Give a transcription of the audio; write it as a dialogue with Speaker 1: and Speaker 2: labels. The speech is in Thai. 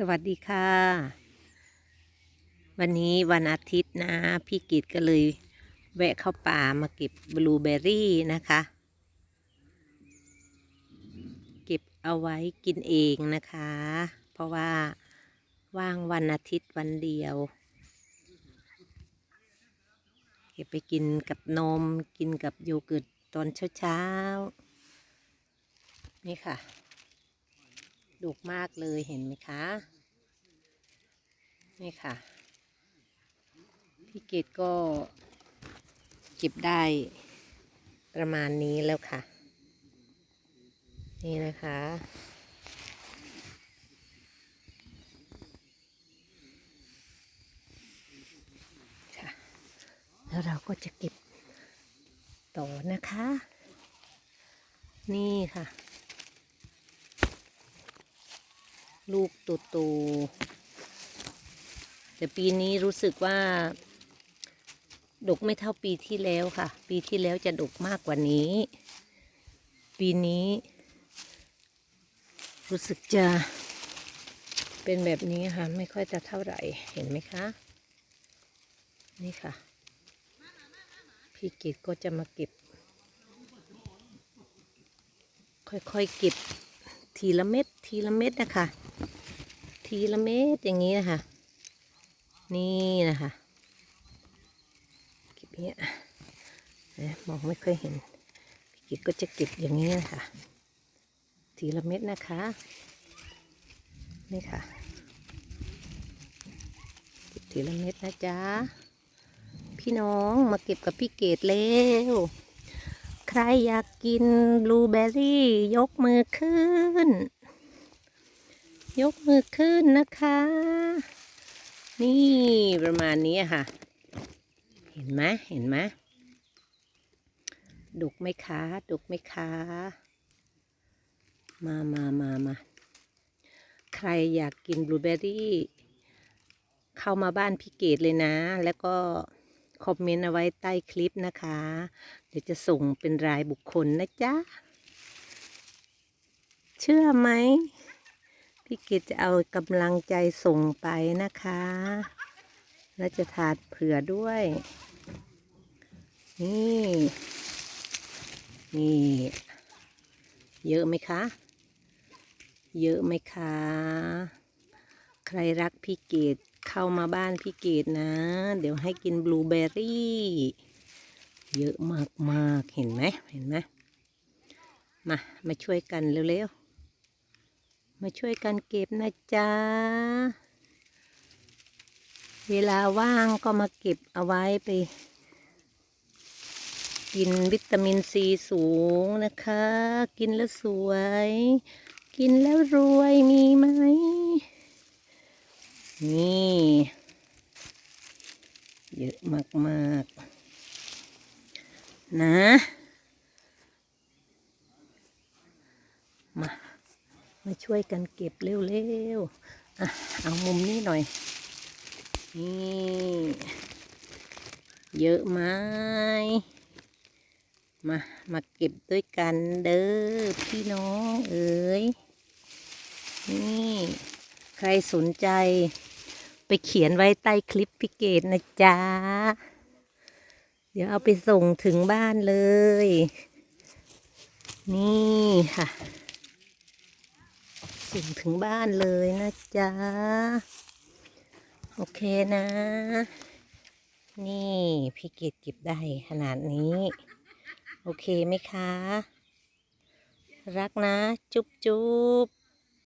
Speaker 1: สวัสดีค่ะ วันนี้วันอาทิตย์นะ พี่กิตก็เลยแวะเข้าป่ามาเก็บบลูเบอรี่นะคะ เก็บเอาไว้กินเองนะคะ เพราะว่าว่างวันอาทิตย์วันเดียว เก็บไปกินกับนมกินกับโยเกิร์ตตอนเช้าๆนี่ค่ะ ดุกมากเลยเห็นไหมคะ นี่ค่ะ พี่เกดก็เก็บได้ประมาณนี้แล้วค่ะ นี่นะคะ ค่ะ แล้วเราก็จะเก็บต่อนะคะ นี่ค่ะ ลูกโตๆแต่ปีนี้รู้สึกว่า ดกไม่เท่าปีที่แล้วค่ะ ปีที่แล้วจะดกมากกว่านี้ ปีนี้ รู้สึกจะเป็นแบบนี้ค่ะ ไม่ค่อยจะเท่าไหร่เห็นไหมคะ นี่ค่ะ พี่กิตก็จะมาเก็บ ค่อยๆเก็บทีละเม็ดทีละเม็ดนะคะ ทีละเม็ดอย่างนี้นะคะ นี่นะคะเก็บเงี้ยมองไม่ค่อยเห็นพี่กิจก็จะเก็บอย่างนี้นะคะทีละเม็ดนะคะ นี่ค่ะเก็บทีละเม็ดนะจ๊ะพี่น้องมาเก็บกับพี่เกดเร็วใครอยากกินบลูเบอร์รี่ยกมือขึ้น ยกมือขึ้นนะคะ นี่ประมาณนี้ค่ะ เห็นไหมเห็นไหมดุกไหมคะดุกไหมคะมามามามาใครอยากกินบลูเบอรี่เข้ามาบ้านพี่เกดเลยนะ แล้วก็คอมเมนต์เอาไว้ใต้คลิปนะคะ เดี๋ยวจะส่งเป็นรายบุคคลนะจ๊ะ เชื่อไหม พี่กิตจะเอากำลังใจส่งไปนะคะ และจะทานเผื่อด้วย นี่ นี่ เยอะไหมคะ เยอะไหมคะ ใครรักพี่เกดเข้ามาบ้านพี่เกดนะ เดี๋ยวให้กินบลูเบอร์รี่ เยอะมากๆ เห็นไหม เห็นไหม มา มาช่วยกันเร็วๆ มาช่วยกันเก็บนะจ๊ะ เวลาว่างก็มาเก็บเอาไว้ไป กินวิตามินซีสูงนะคะ กินแล้วสวย กินแล้วรวยมีไหม นี่ เยอะมากๆ นะ มา มาช่วยกันเก็บเร็วๆอะเอามุมนี้หน่อย นี่ เยอะไหมมา มาเก็บด้วยกันเด้อพี่น้องเอ๋ย นี่ ใครสนใจ ไปเขียนไว้ใต้คลิปพิเกตนะจ๊ะ เดี๋ยวเอาไปส่งถึงบ้านเลย นี่ค่ะ ส่งถึงบ้านเลยนะจ๊ะ โอเคนะ นี่พี่เกดเก็บได้ขนาดนี้ โอเคไหมคะ รักนะ จุ๊บจุ๊บ